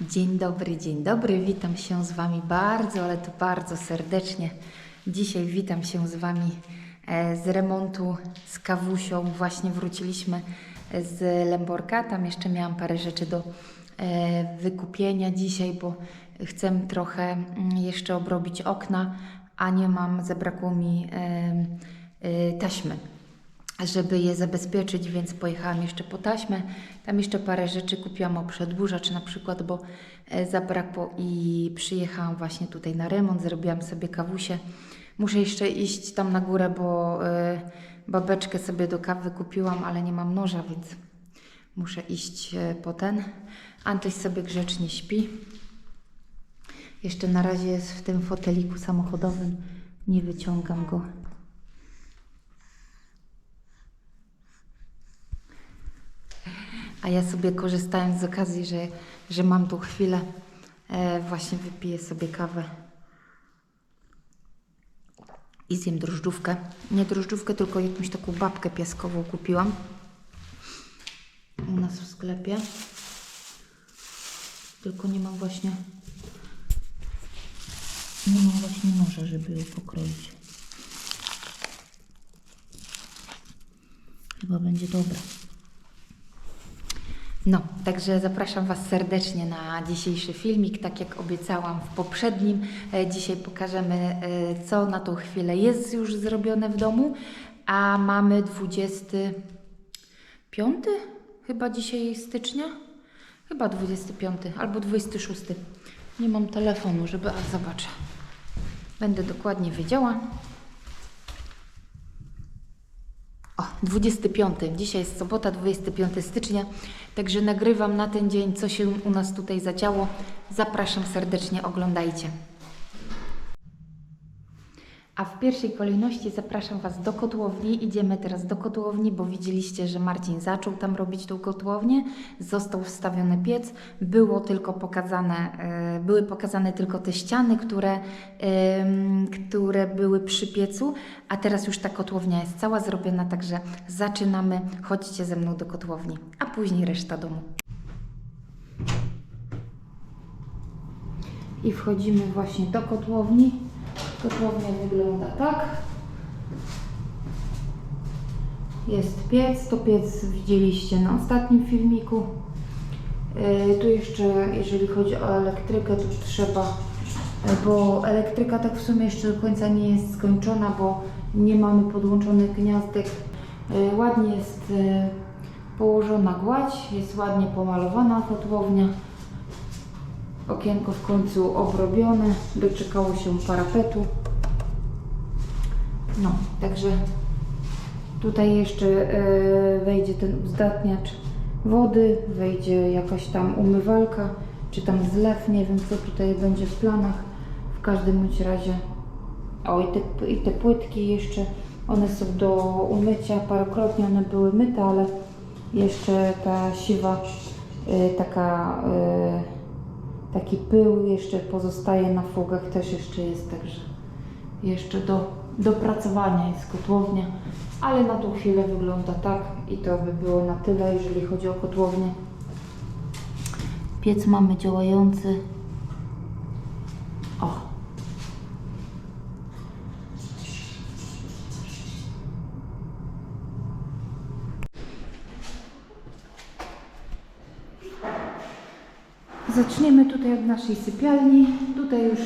Dzień dobry, dzień dobry. Witam się z Wami bardzo, ale to bardzo serdecznie. Dzisiaj witam się z Wami e, z remontu z kawusią. Właśnie wróciliśmy z Lęborka. Tam jeszcze miałam parę rzeczy do e, wykupienia dzisiaj, bo chcę trochę mm, jeszcze obrobić okna, a nie mam, zabrakło mi e, e, taśmy żeby je zabezpieczyć, więc pojechałam jeszcze po taśmę. Tam jeszcze parę rzeczy kupiłam o przedłużacz na przykład, bo e, zabrakło i przyjechałam właśnie tutaj na remont, zrobiłam sobie kawusie. Muszę jeszcze iść tam na górę, bo e, babeczkę sobie do kawy kupiłam, ale nie mam noża, więc muszę iść e, po ten. Antoś sobie grzecznie śpi. Jeszcze na razie jest w tym foteliku samochodowym. Nie wyciągam go. A ja sobie korzystając z okazji, że, że mam tu chwilę, e, właśnie wypiję sobie kawę i zjem drożdżówkę. Nie drożdżówkę, tylko jakąś taką babkę piaskową kupiłam u nas w sklepie. Tylko nie mam właśnie nie mam właśnie noża, żeby ją pokroić. Chyba będzie dobra. No, także zapraszam Was serdecznie na dzisiejszy filmik. Tak jak obiecałam w poprzednim, e, dzisiaj pokażemy, e, co na tą chwilę jest już zrobione w domu. A mamy 25 chyba dzisiaj stycznia? Chyba 25 albo 26. Nie mam telefonu, żeby. A zobaczę. Będę dokładnie wiedziała. O, 25. Dzisiaj jest sobota, 25 stycznia. Także nagrywam na ten dzień, co się u nas tutaj zadziało. Zapraszam serdecznie, oglądajcie. A w pierwszej kolejności zapraszam Was do kotłowni. Idziemy teraz do kotłowni, bo widzieliście, że Marcin zaczął tam robić tą kotłownię. Został wstawiony piec. Było tylko pokazane, e, były pokazane tylko te ściany, które, które były przy piecu, a teraz już ta kotłownia jest cała zrobiona, także zaczynamy. Chodźcie ze mną do kotłowni, a później reszta domu. I wchodzimy właśnie do kotłowni. Kotłownia wygląda tak. Jest piec, to piec widzieliście na ostatnim filmiku. Yy, tu jeszcze, jeżeli chodzi o elektrykę, to trzeba, yy, bo elektryka tak w sumie jeszcze do końca nie jest skończona, bo nie mamy podłączonych gniazdek. Yy, ładnie jest położona gładź, jest ładnie pomalowana kotłownia. Okienko w końcu obrobione, doczekało się parapetu. No, także tutaj jeszcze e, wejdzie ten uzdatniacz wody, wejdzie jakaś tam umywalka, czy tam zlew, nie wiem co tutaj będzie w planach. W każdym bądź razie, o i te, i te płytki jeszcze, one są do umycia, parokrotnie one były myte, ale jeszcze ta siwa e, taka e, taki pył jeszcze pozostaje na fugach, też jeszcze jest, także jeszcze do dopracowania jest kotłownia, ale na tą chwilę wygląda tak i to by było na tyle, jeżeli chodzi o kotłownię. Piec mamy działający. O. Zaczniemy tutaj od naszej sypialni. Tutaj już,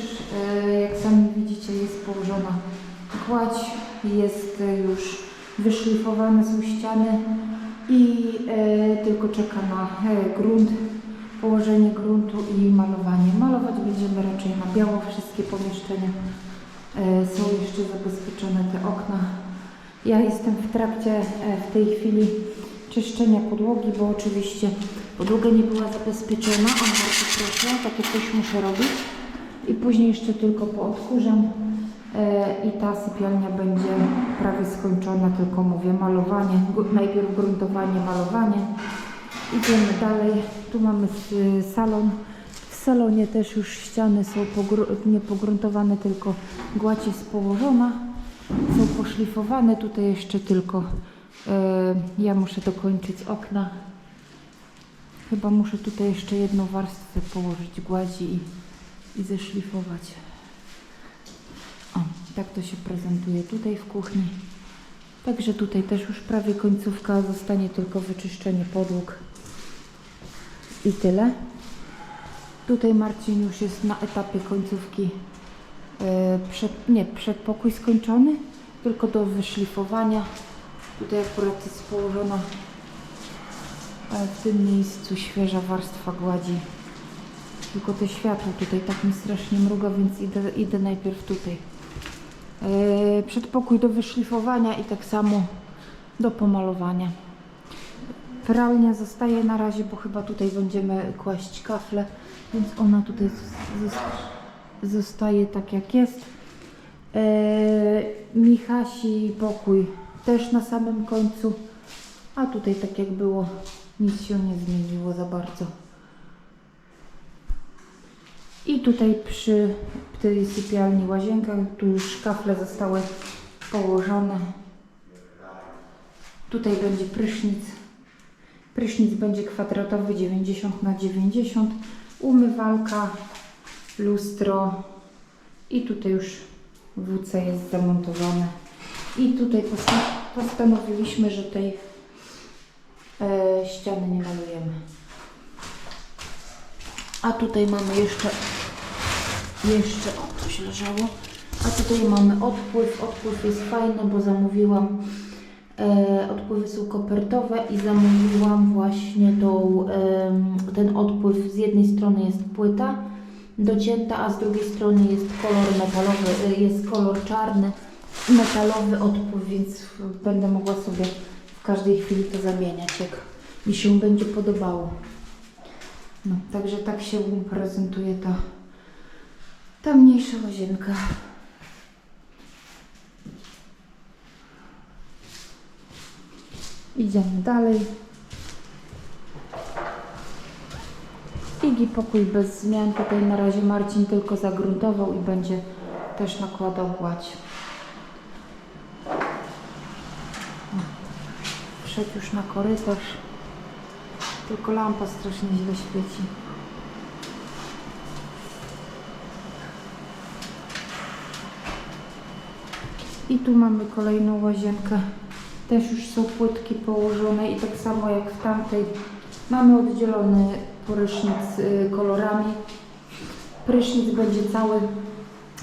e, jak sami widzicie, jest położona gładź, jest e, już wyszlifowane są ściany i e, tylko czeka na grunt, położenie gruntu i malowanie. Malować będziemy raczej na biało wszystkie pomieszczenia. Są jeszcze zabezpieczone te okna. Ja jestem w trakcie w tej chwili czyszczenia podłogi, bo oczywiście podłoga nie była zabezpieczona. O, bardzo proszę, takie coś muszę robić. I później jeszcze tylko poodkurzam e, i ta sypialnia będzie prawie skończona, tylko mówię malowanie, najpierw gruntowanie, malowanie. Idziemy dalej. Tu mamy salon. W salonie też już ściany są pogru- nie pogruntowane, tylko gładź jest położona. Są poszlifowane. Tutaj jeszcze tylko e, ja muszę dokończyć okna. Chyba muszę tutaj jeszcze jedną warstwę położyć gładzi i, i zeszlifować. O, tak to się prezentuje tutaj w kuchni. Także tutaj też już prawie końcówka, zostanie tylko wyczyszczenie podłóg i tyle. Tutaj Marcin już jest na etapie końcówki. e, Przed, nie, przedpokój skończony, tylko do wyszlifowania. Tutaj akurat jest położona e, w tym miejscu świeża warstwa gładzi. Tylko te światło tutaj tak mi strasznie mruga, więc idę, idę najpierw tutaj. E, Przedpokój do wyszlifowania i tak samo do pomalowania. Pralnia zostaje na razie, bo chyba tutaj będziemy kłaść kafle, więc ona tutaj zos- zos- zostaje tak jak jest. E, Michasi pokój też na samym końcu, a tutaj tak jak było, nic się nie zmieniło za bardzo. I tutaj przy tej sypialni łazienka, tu już kafle zostały położone. Tutaj będzie prysznic. Prysznic będzie kwadratowy 90 na 90, umywalka, lustro i tutaj już WC jest zamontowane. I tutaj posta- postanowiliśmy, że tej e, ściany nie malujemy. A tutaj mamy jeszcze, jeszcze, o coś leżało. A tutaj mamy odpływ. Odpływ jest fajny, bo zamówiłam, e, odpływy są kopertowe i zamówiłam właśnie tą, em, ten odpływ. Z jednej strony jest płyta docięta, a z drugiej strony jest kolor metalowy, e, jest kolor czarny, metalowy odpływ, więc będę mogła sobie każdej chwili to zamieniać, jak mi się będzie podobało. No, także tak się prezentuje ta, ta mniejsza łazienka. Idziemy dalej. Igi pokój bez zmian. Tutaj na razie Marcin tylko zagruntował i będzie też nakładał gładź. Wszedł już na korytarz. Tylko lampa strasznie źle świeci. I tu mamy kolejną łazienkę. Też już są płytki położone i tak samo jak w tamtej mamy oddzielony prysznic y, kolorami. Prysznic będzie cały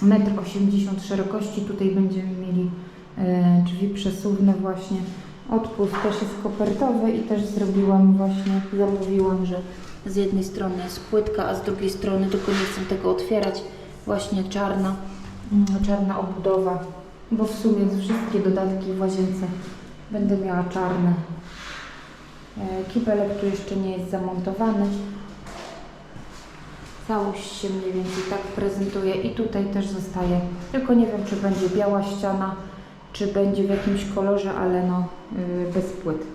1,80 m szerokości. Tutaj będziemy mieli e, drzwi przesuwne właśnie. Odpływ też jest kopertowy i też zrobiłam właśnie, zamówiłam, że z jednej strony jest płytka, a z drugiej strony, tylko nie chcę tego otwierać, właśnie czarna, mm, czarna obudowa, bo w sumie wszystkie dodatki w łazience będę miała czarne. E, Kibelek tu jeszcze nie jest zamontowany. Całość się mniej więcej tak prezentuje i tutaj też zostaje, tylko nie wiem czy będzie biała ściana, czy będzie w jakimś kolorze, ale no yy, bez płyt.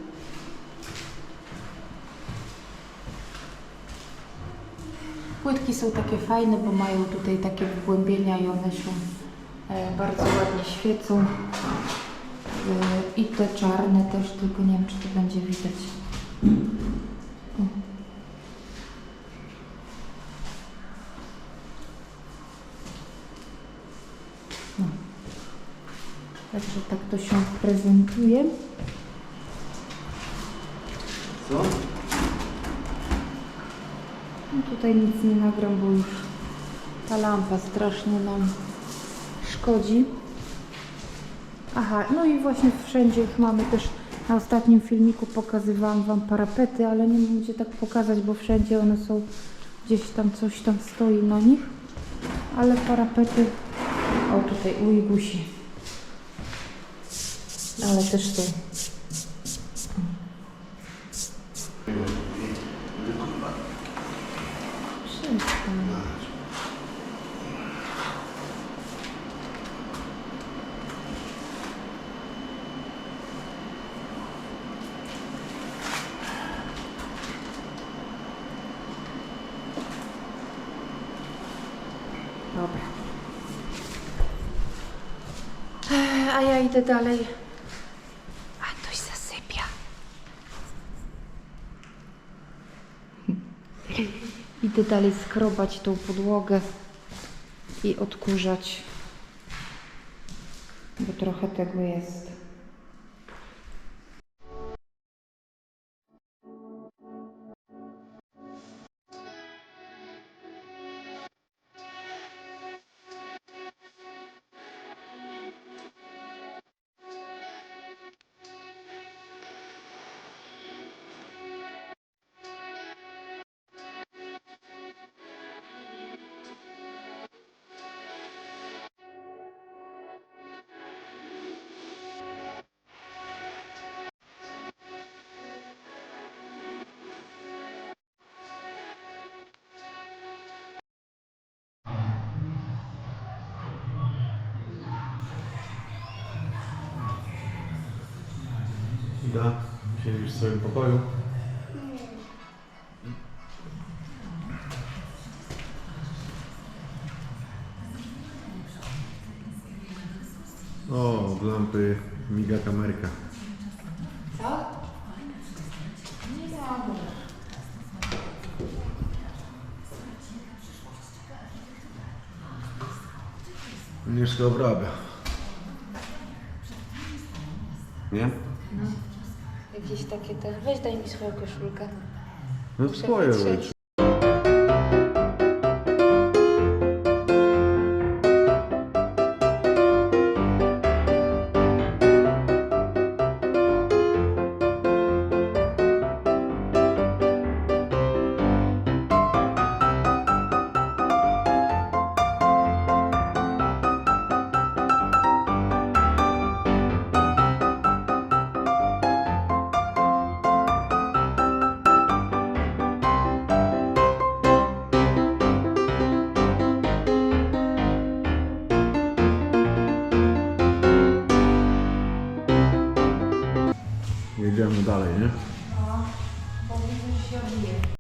Płytki są takie fajne, bo mają tutaj takie wgłębienia i one się e, bardzo ładnie świecą. Yy, I te czarne też, tylko nie wiem czy to będzie widać. Także tak to się prezentuje. Co? No tutaj nic nie nagram, bo już ta lampa strasznie nam szkodzi. Aha, no i właśnie wszędzie już mamy też na ostatnim filmiku pokazywałam Wam parapety, ale nie wiem gdzie tak pokazać, bo wszędzie one są gdzieś tam coś tam stoi na nich. Ale parapety, o tutaj u Igusi. Ale też. Przestań. Dobra. A ja idę dalej. Idę dalej skrobać tą podłogę i odkurzać, bo trochę tego jest. Ida, siedzisz w swoim pokoju? O, od lampy miga kamerka. Co? Nie mogę. Agnieszka obrabia. Nie? Takie te... Weź daj mi swoją koszulkę. No Muszę patrzeć.